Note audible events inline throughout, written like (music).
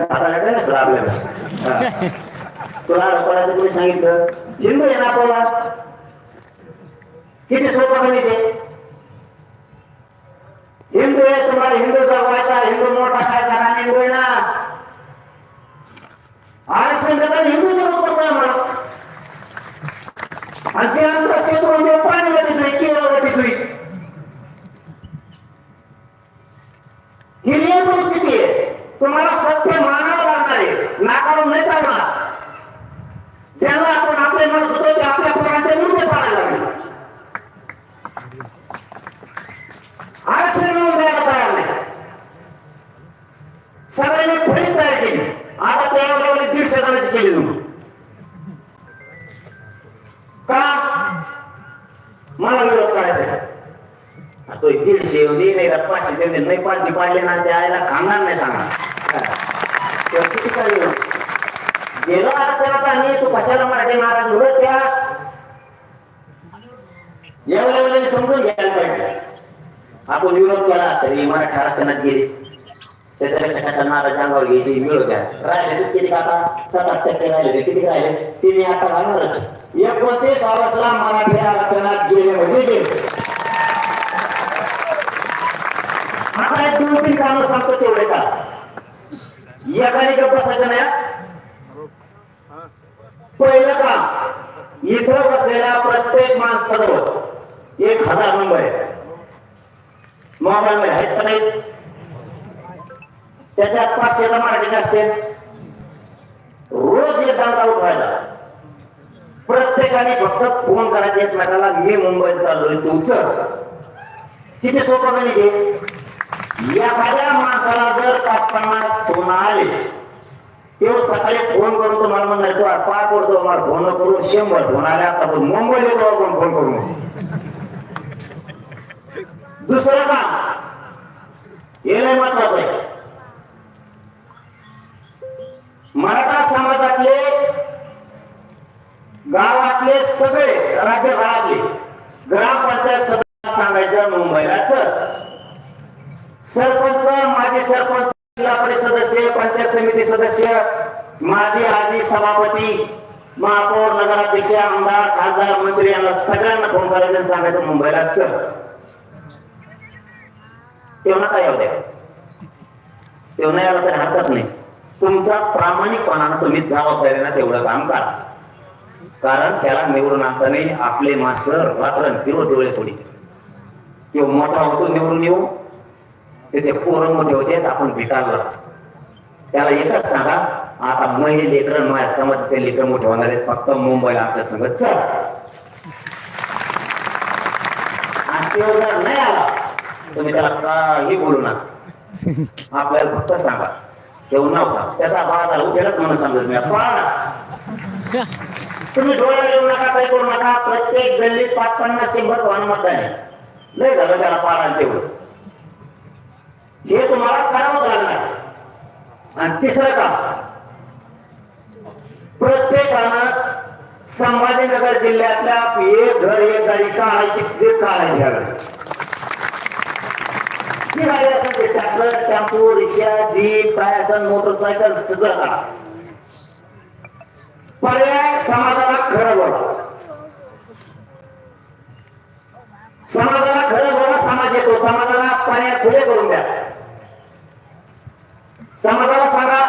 आपल्याला काय नसलं आपल्याला तुला अडकवायचं कोणी सांगितलं लिंब आहे ना आपला किती सोपं कमी ते हिंदू आहे तुम्हाला हिंदू जगवायचा हिंदू मोठा करायचा ना हिंदू आहे ना आरक्षण देताना हिंदू जरूर करतोय म्हणा आणि ते आमचं शेतमध्ये पाणी वाटितोय केवळ वाटितोय ही रिअल परिस्थिती आहे तुम्हाला सत्य मानावं लागणार आहे नाकारून नाही चालणार ज्याला आपण आपले म्हणत होतो ते आपल्या पोरांचे मुद्दे पाडायला लागले आरक्षण तयार नाही. सगळ्यांनी फळी तयार केली. आता त्यावेळेला दीडशे जणांची केली तुम्ही का? मला विरोध करायचा. तो दीडशे येऊ दे नाही पाचशे देऊ दे. नाही पालखी पाडले ना त्या आईला खाणार नाही सांगणार किती काय विरोध? गेलो आरक्षणात तू कशाला मराठी नाराज? होत त्या. एवढ्या वेळेला समजून घ्यायला पाहिजे. आपण विरोध केला तरी मराठा आरक्षणात गेले. त्याच्यापेक्षा कशा नाराज अंगावर घ्यायची मिळू द्या. राहिले तर किती आता सात आठ टक्के राहिले किती राहिले? ते मी आता घालणारच एकोणतीस ऑगस्टला मराठी आरक्षणात गेले म्हणजे गेले. आता एक दोन तीन काम सांगतो तेवढे का? एकाने का बसायचं नाही हा? पहिलं काम इथं बसलेल्या प्रत्येक माणसाजवळ एक हजार नंबर आहे. मोबाईल मध्ये आहेत पण त्याच्यात पाचशेला मराठीचे असते रोज एक दांडा उठवायचा. प्रत्येकाने फक्त फोन करायचे एकमेकाला मी मुंबईत चाललोय तुमचं उचल किती सोपं झाली आहे एखाद्या माणसाला जर पाच पन्नास फोन आले तो सकाळी फोन करून तुम्हाला म्हणणार तो पार पडतो मला फोन करून शंभर फोन आले आता मुंबईला फोन करून दुसरं काम हे लय महत्वाचं आहे. मराठा समाजातले गावातले सगळे राज्यभरातले ग्रामपंचायत सभा सांगायचं मुंबईला सरपंच माजी सरपंच जिल्हा परिषद सदस्य पंचायत समिती सदस्य माजी आजी सभापती महापौर नगराध्यक्ष आमदार खासदार मंत्री यांना सगळ्यांना फोन करायचं सांगायचं मुंबईला चल तेव्हा काय येऊ द्या तेव्हा नाही तरी हरकत नाही. तुमचा प्रामाणिकपणानं तुम्ही जबाबदारीनं तेवढं काम करा. कारण त्याला निवडून आणताना आपले माणसं रात्र फिरव डोळे थोडी तो मोठा होतो निवडून येऊ. त्याचे पोरं मोठे होते आपण भिकारला त्याला एकच सांगा आता मही लेकरं माझ्या समज ते लेकर मोठे होणार आहेत. फक्त मुंबईला आमच्या संघ चल. आणि तो जर नाही आला. तुम्ही त्याला काही बोलू नका. आपल्याला फक्त सांगा. ठेवून नव्हता त्याचा बाळा झाला उठेलच म्हणून सांगत मी पाळणार तुम्ही डोळ्या घेऊ नका. काही करू नका. प्रत्येक गल्लीत पाच पन्नास शंभर वाहन मतदान आहे. लय झालं त्याला पाळाल तेवढं. हे तुम्हाला करावंच लागणार. आणि तिसरं काम. प्रत्येकानं संभाजीनगर जिल्ह्यातल्या एक घर एक गाडी काढायची ते काढायची यावेळी ती गाडी असेल ते ट्रॅक्टर टेम्पो रिक्षा जीप काय असेल मोटरसायकल सगळं काढा. पर्याय समाजाला खरं बोला. समाजाला खरं बोला समाज येतो. समाजाला पर्याय खुले करून द्या. समाजाला सांगा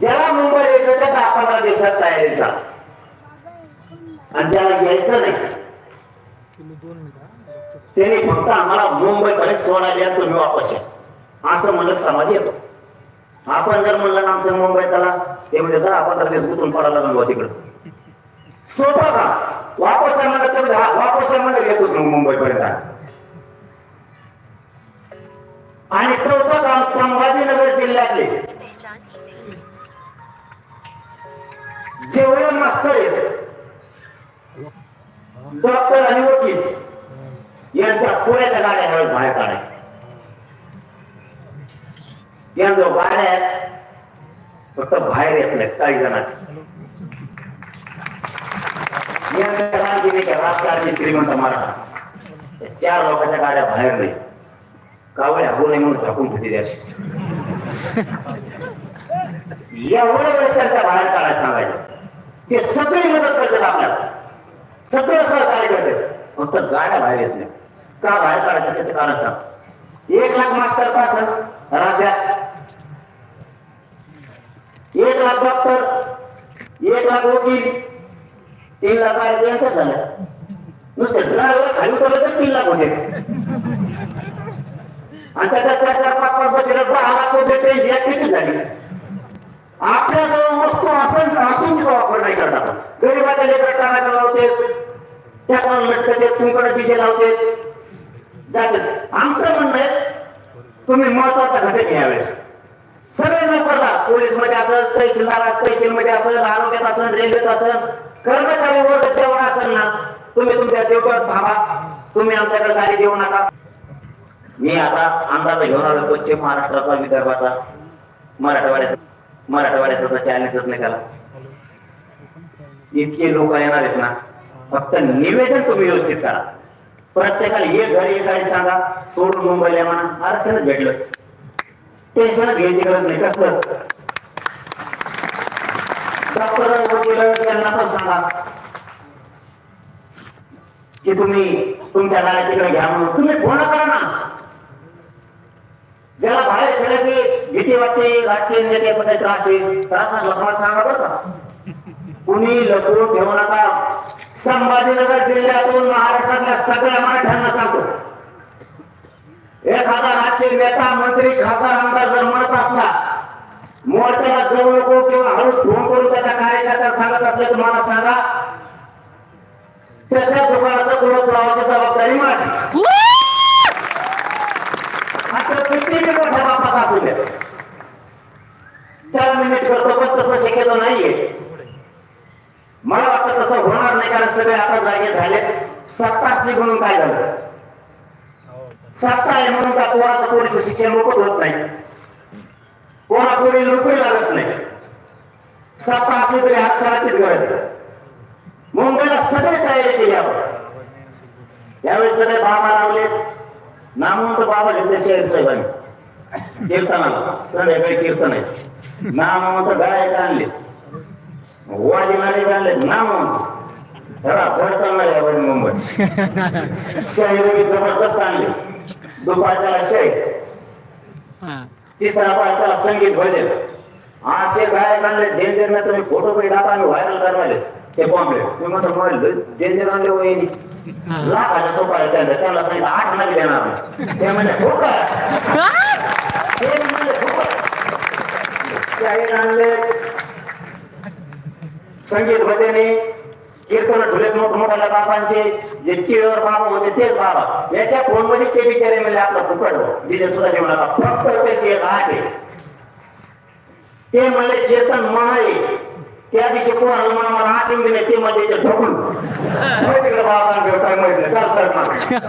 ज्याला मुंबई यायचं त्या दहा पंधरा दिवसात तयारीचा. आणि ज्याला यायचं नाही त्यांनी फक्त आम्हाला मुंबईकडे सोडायला या, तुम्ही वापस या. असं म्हणलं समाज येतो. आपण जर म्हणलं ना आमचं मुंबई चला ते म्हणजे दहा पंधरा दिवस गुतून पडायला लागलो तिकडं. सोपं का? वापस या वापस येतो मुंबई पर्यंत आणि चौथं काम संभाजीनगर जिल्ह्यातले. जेवढे मास्तर आहेत डॉक्टर आणि वकील यांच्या गाड्या ह्यावेळेस बाहेर काढायच्या. जो गाड्या आहेत फक्त बाहेर येत नाहीत काही जणांचे राजकारणी श्रीमंत महाराज चार लोकांच्या गाड्या बाहेर नाही. कावळे हबू नये म्हणून झाकून ठेवते द्यायची एवढ्या वेळेस त्यांच्या बाहेर काढायला सांगायचं. ते सगळी मदत करतात आपल्याला. सगळं सहकार्य करतात. फक्त गाड्या बाहेर येत नाही का बाहेर काढायचं? त्याचं कारण सांग. एक लाख मास्टर पास राज्यात. एक लाख डॉक्टर एक लाख वकील तीन लाख आले यांचं झालं. नुसतं ड्रायव्हर खाली उतरलं तर तीन लाख होते. आणि त्याच्यात चार चार पाच पाच वर्ष दहा लाख रुपये ते ऍक्टिव्हिटी झाली. आपल्याजवळ वस्तू असेल असून तिचा वापर नाही करणार. आपण गरीबाच्या लेकर टाळा लावते. त्याकडे लटकते तुमकडे डीजे लावते. आमचं म्हणणं आहे तुम्ही महत्त्वाचा घटक घ्यावेळेस सगळे नोकरदार पोलीसमध्ये असं तहसीलदार तहसील मध्ये असं आरोग्यात असं रेल्वेत असं कर्मचारी वर्ग जेवढा असेल ना तुम्ही तुमच्या देवकड थांबा. तुम्ही आमच्याकडे गाडी देऊ नका. मी आता अंदाज घेऊन आलो पश्चिम महाराष्ट्राचा विदर्भाचा. मराठवाड्याचा मराठवाड्याचा तर चॅलेंजच नाही त्याला. इतके लोक येणार आहेत ना. फक्त निवेदन तुम्ही व्यवस्थित करा. प्रत्येकाला एक घर एक गाडी सांगा. सोडून मुंबईला म्हणा. आरक्षणच भेटलं. टेन्शनच घ्यायची गरज नाही. कसलं त्यांना पण सांगा. की तुम्ही तुमच्या गाड्या तिकडे घ्या म्हणून. तुम्ही फोन करा ना. ज्याला बाहेर फिरायची भीती वाटते राजकीय नेत्याचा काही त्रास आहे. त्रास लपवायला सांगा बरं का. कुणी लपवून ठेवू नका. संभाजीनगर जिल्ह्यातून महाराष्ट्रातल्या सगळ्या मराठ्यांना सांगतो. एखादा राज्य नेता मंत्री खासदार आमदार जर म्हणत असला मोर्चाला जाऊ नको किंवा हळूच फोन करून त्याचा कार्यकर्ता सांगत असेल तुम्हाला सांगा त्याच्या दुकानाचा कुलप लावायची जबाबदारी माझी. आता किती मोठ्या बापात असू द्या त्याला मी नीट करतो पण तसं शक्यतो नाहीये. मला वाटतं तसं होणार नाही कारण सगळे आता जागे झाले सत्ता असली म्हणून काय झालं? सत्ता आहे म्हणून का कोणाचं पोरीचं शिक्षण मोफत होत नाही? कोणा कोणी नोकरी लागत नाही. सत्ता असली तरी अक्षराचीच गरज आहे. मुंबईला सगळे तयारी केली आपण यावेळी सगळे बाबा लावले. नामवंत बाबा घेतले शेख साहेबांनी. कीर्तनाला. संध्याकाळी कीर्तन आहे नामवंत गायक आणले. वाजणारे आणले नामवंत जरा धड चालणार यावेळी मुंबई (laughs) शाहिरी जबरदस्त आणले. दुपारच्याला शाही तिसरा पाचला संगीत भजन. असे गायक आणले डेंजर ना तुम्ही फोटो काही दाखवा आम्ही व्हायरल करवाले ते बॉम्बे मी म्हणतो मला डेंजर आणले वहिनी लाखाच्या सोपाऱ्या त्यांना त्यांना सांगितलं आठ नवी देणार नाही. ते म्हणजे हो का? ते म्हणले हो का? आणले. संगीत भजने कीर्तन ठुले मोठमोठ्या बाबांचे जे टीव्हीवर बाबा होते तेच बाबा. याच्या फोनमध्ये ते बिचारे म्हणजे आपला फुकट हो, डीजे सुद्धा देऊ नका. फक्त त्याची एक आठ आहे. ते म्हणले कीर्तन महा त्या दिवशी कोणाला मला आठ दिले ते म्हणजे ते ढकलून हो, तिकडे बाबा काय माहिती चाल सर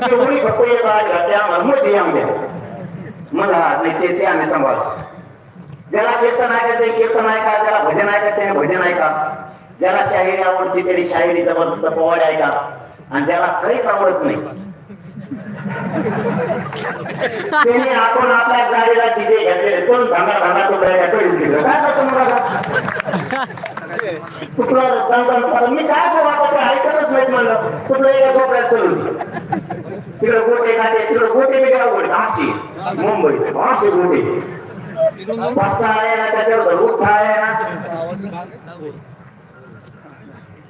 ते उडी फक्त एक आठ घातली आम्हाला मध्ये येऊन मला नाही ते ते आम्ही सांभाळ ज्याला कीर्तन ऐका ते कीर्तन ऐका ज्याला भजन ऐका त्याने भजन ऐका. ज्याला शाहिरी आवडते त्याने शाहिरी जबरदस्त पोवाडे ऐका आणि ज्याला काहीच आवडत नाही. त्याने आपण आपल्या गाडीला डीजे घेतलेले कोण भांगा भांगा तो बाहेर कडीत दिलं काय करतो मला कुठलं दणदण मी काय करू आता ते ऐकतच नाही म्हणलं. कुठलं एका कोपऱ्यात चलून. तिकडे गोटे गाठे तिकडे गोटे मी काय गाव अशी मुंबई असे गोटे. पास्ता आहे ना त्याच्यावर रूप आहे ना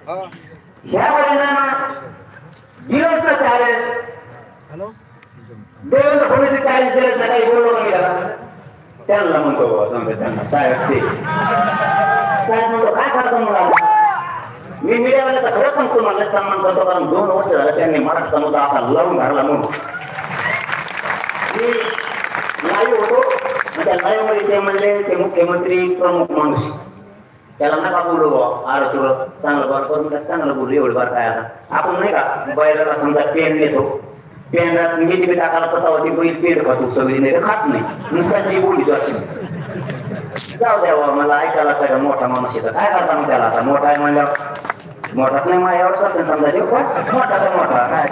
ह्या परिणाम ना चॅलेंज देवेंद्र फडणवीस चॅलेंज दिलं का मी त्याला? त्यांना म्हणतो त्यांना साहेब ते. साहेब म्हणतो काय करतो मला? मी मीडियावाल्याचा खरं सांगतो मला सन्मान करतो कारण दोन वर्ष झालं त्यांनी मराठी समुदाय असा लावून धरला म्हणून. मी लाईव्ह होतो त्या लाईव्हमध्ये ते म्हणले ते मुख्यमंत्री प्रमुख माणूस. त्याला नका बोलू बुवा अरे तुला चांगलं बार करून चांगलं बोलू एवढं बार काय आता. आपण नाही का बैलाला समजा पेन नेतो पेनात मीठ बी टाकायला पतावती बैल पेन खातो सगळी नाही तर खात नाही. नुसता जी बोली अशी. जाऊ द्यावा मला ऐकायला काय मोठा माणूस येतो काय करता मग त्याला आता? मोठा आहे म्हणल्यावर? मोठाच नाही माझ्यावरच असेल समजा देऊ मोठा तर मोठा काय?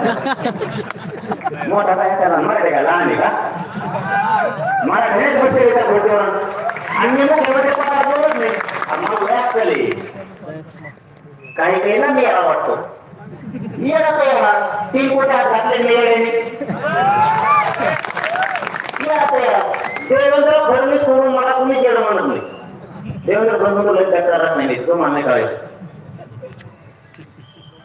मोठा काय त्याला मराठी का? लहान आहे का? मराठीनेच बसेल त्या आणि मुख्यमंत्री बोलत नाही. काही काही मी याला वाटतो. येडा तो येडा ती कुठे हात घातले मी येड्याने येडा तो येडा देवेंद्र फडणवीस म्हणून मला तुम्ही येडं म्हणत नाही. देवेंद्र फडणवीस लय बेकार नाही. तो मान्य करायचं.